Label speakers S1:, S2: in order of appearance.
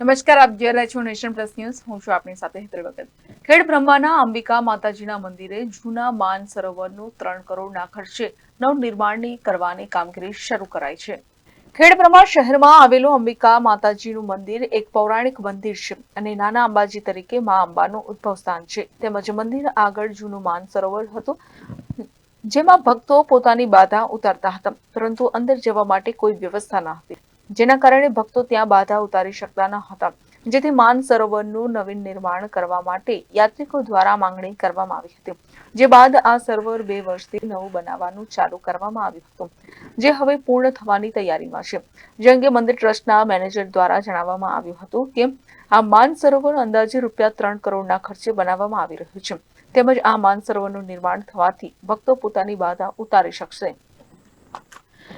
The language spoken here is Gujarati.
S1: નમસ્કાર, આપ જોઈ રહ્યા છો નેશન પ્લસ ન્યૂઝ. હું છું આપની સાથે હેતલ વગત ખેડ બ્રહ્માના અંબિકા માતાજીના મંદિરે જૂના માન સરોવરનું ત્રણ કરોડના ખર્ચે નવનિર્માણની કરવાની કામગીરી શરૂ કરાઈ છે. ખેડ બ્રહ્મા શહેરમાં આવેલું અંબિકા માતાજીનું મંદિર એક પૌરાણિક મંદિર છે અને નાના અંબાજી તરીકે મા અંબાનું ઉદ્ભવ સ્થાન છે. તેમજ મંદિર આગળ જૂનું માન સરોવર હતું, જેમાં ભક્તો પોતાની બાધા ઉતારતા હતા, પરંતુ અંદર જવા માટે કોઈ વ્યવસ્થા ન હતી. જેના કારણે ભક્તો ત્યાં બાધા ઉતારી શકતા ન હતા. જેથી માન સરોવરનું નવીન નિર્માણ કરવા માટે યાત્રિકો દ્વારા માંગણી કરવામાં આવી હતી. જે બાદ આ સરોવર બે વર્ષથી નવું બનાવવાનું ચાલુ કરવામાં આવ્યું હતું. જે હવે પૂર્ણ થવાની તૈયારીમાં છે. જે અંગે મંદિર ટ્રસ્ટના મેનેજર દ્વારા જણાવવામાં આવ્યું હતું કે, આ માન સરોવર અંદાજે રૂપિયા ત્રણ કરોડના ખર્ચે બનાવવામાં આવી રહ્યું છે. તેમજ આ માન સરોવરનું નિર્માણ થવાથી ભક્તો પોતાની બાધા ઉતારી શકશે.